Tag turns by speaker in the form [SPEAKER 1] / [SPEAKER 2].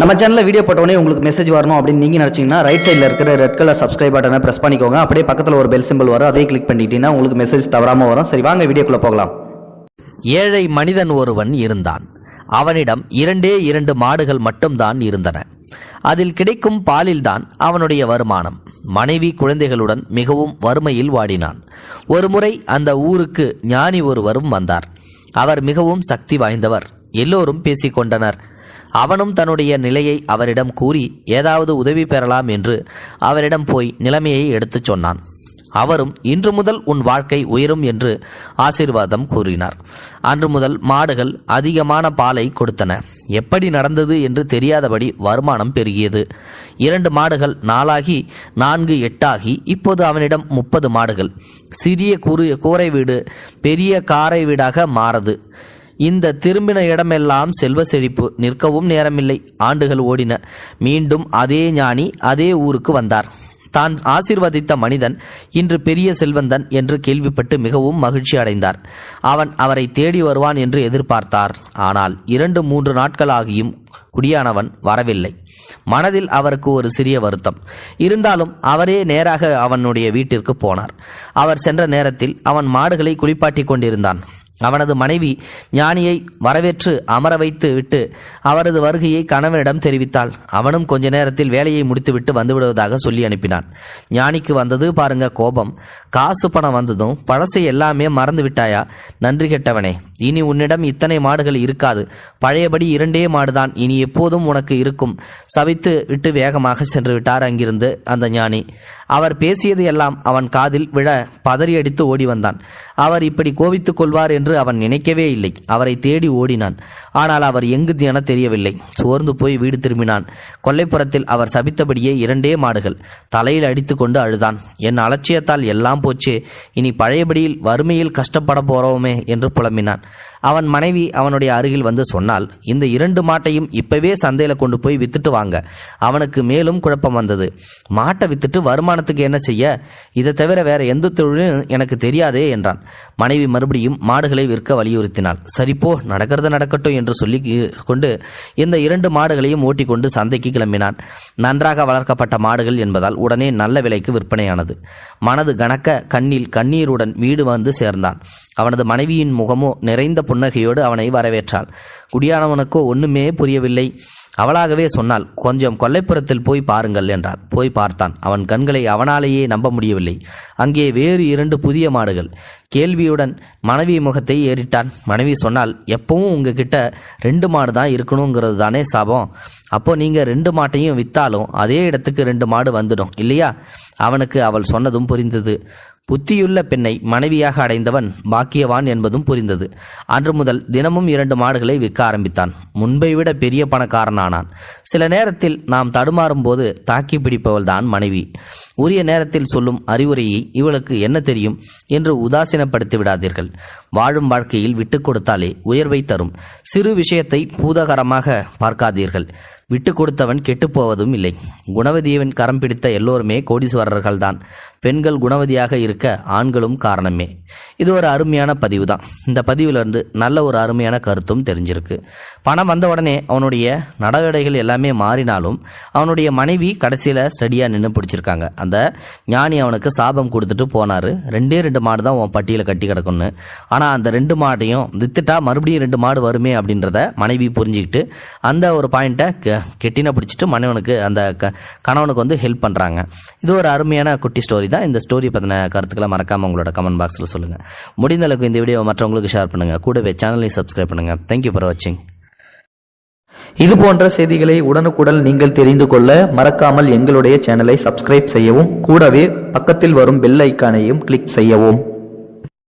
[SPEAKER 1] நம்ம சேனலில் வீடியோ போட்டோடனே உங்களுக்கு மெசேஜ் வரணும் அப்படின்னு நீங்கள் நினச்சிங்கன்னா ரைட் சைடில் இருக்கிற ரெட் கலர் சப்ஸ்கிரைப் பட்டனை ப்ரெஸ் பண்ணிக்கோங்க. அப்படியே பக்கத்தில் ஒரு பெல் சிம்பிள் வரும். அதே கிளிக் பண்ணிட்டீங்கன்னா உங்களுக்கு மெசேஜ் தவறாமல் வரும். சரி வாங்க வீடியோக்குள்ளே போகலாம்.
[SPEAKER 2] ஏழை மனிதன் ஒருவன் இருந்தான். அவனிடம் இரண்டே இரண்டு மாடுகள் மட்டும்தான் இருந்தன. அதில் கிடைக்கும் பாலில்தான் அவனுடைய வருமானம். மனைவி குழந்தைகளுடன் மிகவும் வறுமையில் வாடினான். ஒருமுறை அந்த ஊருக்கு ஞானி ஒருவரும் வந்தார். அவர் மிகவும் சக்தி வாய்ந்தவர். எல்லோரும் பேசிக்கொண்டனர். அவனும் தன்னுடைய நிலையை அவரிடம் கூறி ஏதாவது உதவி பெறலாம் என்று அவரிடம் போய் நிலைமையை எடுத்துச் சொன்னான். அவரும் இன்று முதல் உன் வாழ்க்கை உயரும் என்று ஆசீர்வாதம் கூறினார். அன்று முதல் மாடுகள் அதிகமான பாலை கொடுத்தன. எப்படி நடந்தது என்று தெரியாதபடி வருமானம் பெருகியது. இரண்டு மாடுகள் நாளாகி நான்கு எட்டாகி இப்போது அவனிடம் முப்பது மாடுகள். சிறிய கூறு கூரை வீடு பெரிய காரை வீடாக மாறது. இந்த திரும்பின இடமெல்லாம் செல்வ செழிப்பு. நிற்கவும் நேரமில்லை. ஆண்டுகள் ஓடின. மீண்டும் அதே ஞானி அதே ஊருக்கு வந்தார். தான் ஆசிர்வதித்த மனிதன் இன்று பெரிய செல்வந்தன் என்று கேள்விப்பட்டு மிகவும் மகிழ்ச்சி அடைந்தார். அவன் அவரை தேடி வருவான் என்று எதிர்பார்த்தார். ஆனால் இரண்டு மூன்று நாட்களாகியும் குடியானவன் வரவில்லை. மனதில் அவருக்கு ஒரு சிறிய வருத்தம். இருந்தாலும் அவரே நேராக அவனுடைய வீட்டிற்கு போனார். அவர் சென்ற நேரத்தில் அவன் மாடுகளை குளிப்பாட்டிக் கொண்டிருந்தான். அவனது மனைவி ஞானியை வரவேற்று அமர வைத்து விட்டு அவரது வருகையை கணவனிடம் தெரிவித்தாள். அவனும் கொஞ்ச நேரத்தில் வேலையை முடித்துவிட்டு வந்துவிடுவதாக சொல்லி அனுப்பினான். ஞானிக்கு வந்தது பாருங்க கோபம். காசு பணம் வந்ததும் பழசை எல்லாமே மறந்து விட்டாயா? நன்றி கெட்டவனே இனி உன்னிடம் இத்தனை மாடுகள் இருக்காது. பழையபடி இரண்டே மாடுதான். இனி எப்போதும் உனக்கு இருக்கும். சவித்து விட்டு வேகமாக சென்று விட்டார் அங்கிருந்து அந்த ஞானி. அவர் பேசியது எல்லாம் அவன் காதில் விழ பதறியடித்து ஓடி வந்தான். அவர் இப்படி கோபித்துக் கொள்வார் என்று அவன் நினைக்கவே இல்லை. அவரை தேடி ஓடினான். ஆனால் அவர் எங்கு என தெரியவில்லை. சோர்ந்து போய் வீடு திரும்பினான். கொல்லைப்புறத்தில் அவர் சபித்தபடியே இரண்டே மாடுகள். தலையில் அடித்துக்கொண்டு அழுதான். என் அலட்சியத்தால் எல்லாம் போச்சு. இனி பழையபடியில் வறுமையில் கஷ்டப்பட போறோமே என்று புலம்பினான். அவன் மனைவி அவனுடைய அருகில் வந்து சொன்னால் இந்த இரண்டு மாட்டையும் இப்பவே சந்தையில கொண்டு போய் வித்துட்டு வாங்க. அவனுக்கு மேலும் குழப்பம் வந்தது. மாட்டை வித்துட்டு வருமானத்துக்கு என்ன செய்ய? இதை தவிர வேற எந்த தொழிலும் எனக்கு தெரியாதே என்றான். மனைவி மறுபடியும் மாடுகளை விற்க வலியுறுத்தினாள். சரிப்போ நடக்கிறது நடக்கட்டும் என்று சொல்லி கொண்டு இந்த இரண்டு மாடுகளையும் ஓட்டிக்கொண்டு சந்தைக்கு கிளம்பினான். நன்றாக வளர்க்கப்பட்ட மாடுகள் என்பதால் உடனே நல்ல விலைக்கு விற்பனையானது. மனது கணக்க கண்ணில் கண்ணீருடன் வீடு வந்து சேர்ந்தான். அவனது மனைவியின் முகமோ நிறைந்த புன்னகையோடு அவனை வரவேற்றாள். குடியானவனுக்கோ ஒண்ணுமே புரியவில்லை. அவளாகவே சொன்னாள் கொஞ்சம் கொல்லைப்புறத்தில் போய் பாருங்கள் என்றாள். போய் பார்த்தான். அவன் கண்களை அவனாலேயே நம்ப முடியவில்லை. அங்கே வேறு இரண்டு புதிய மாடுகள். கேள்வியுடன் மனைவி முகத்தை ஏறிட்டான். மனைவி சொன்னால் எப்பவும் உங்ககிட்ட ரெண்டு மாடு தான் இருக்கணுங்கிறது தானே சாபம். அப்போ நீங்க ரெண்டு மாட்டையும் வித்தாலும் அதே இடத்துக்கு ரெண்டு மாடு வந்துடும் இல்லையா? அவனுக்கு அவள் சொன்னதும் புரிந்தது. புத்தியுள்ள பெண்ணை மனைவியாக அடைந்தவன் பாக்கியவான் என்பதும் புரிந்தது. அன்று முதல் தினமும் இரண்டு மாடுகளை விற்க ஆரம்பித்தான். முன்பை விட பெரிய பணக்காரனானான். சில நேரத்தில் நாம் தடுமாறும் போது தாக்கி பிடிப்பவள் தான் மனைவி. உரிய நேரத்தில் சொல்லும் அறிவுரையை இவளுக்கு என்ன தெரியும் என்று உதாசீனப்படுத்தி விடாதீர்கள். வாழும் வாழ்க்கையில் விட்டுக் கொடுத்தாலே உயர்வை தரும். சிறு விஷயத்தை பூதகரமாக பார்க்காதீர்கள். விட்டு கொடுத்தவன் கெட்டுப்போவதும் இல்லை. குணவதியவன் கரம் பிடித்த எல்லோருமே கோடீஸ்வரர்கள்தான். பெண்கள் குணவதியாக இருக்க ஆண்களும் காரணமே. இது ஒரு அருமையான பதிவு தான் இந்த பதிவிலிருந்து நல்ல ஒரு அருமையான கருத்தும் தெரிஞ்சிருக்கு. பணம் வந்த உடனே அவனுடைய நடவடிக்கைகள் எல்லாமே மாறினாலும் அவனுடைய மனைவி கடைசியில் ஸ்டடியாக நின்று பிடிச்சிருக்காங்க. அந்த ஞானி அவனுக்கு சாபம் கொடுத்துட்டு போனார். ரெண்டே ரெண்டு மாடு தான் உன் பட்டியலை கட்டி கிடக்கும்னு. ஆனால் அந்த ரெண்டு மாட்டையும் வித்துட்டா மறுபடியும் ரெண்டு மாடு வருமே அப்படின்றத மனைவி புரிஞ்சுக்கிட்டு அந்த ஒரு பாயிண்ட்டை கெட்டின பிடிச்சிட்டு மனைவனுக்கு அந்த க கணவனுக்கு வந்து ஹெல்ப் பண்ணுறாங்க இது ஒரு அருமையான குட்டி ஸ்டோரி தான். இந்த ஸ்டோரி பற்றின கருத்துக்களை மறக்காமல் உங்களோட கமெண்ட் பாக்ஸில் சொல்லுங்கள் முடிந்த அளவுக்கு இந்த வீடியோ மற்றவங்களுக்கு ஷேர் பண்ணுங்கள் கூடவே சேனலையும் சப்ஸ்கிரைப் பண்ணுங்கள் தேங்க்யூ ஃபார் வாட்சிங்
[SPEAKER 1] இது போன்ற செய்திகளை உடனுக்குடன் நீங்கள் தெரிந்து கொள்ள மறக்காமல் எங்களுடைய சேனலை சப்ஸ்கிரைப் செய்யவும் கூடவே பக்கத்தில் வரும் பெல் ஐக்கானையும் கிளிக் செய்யவும்.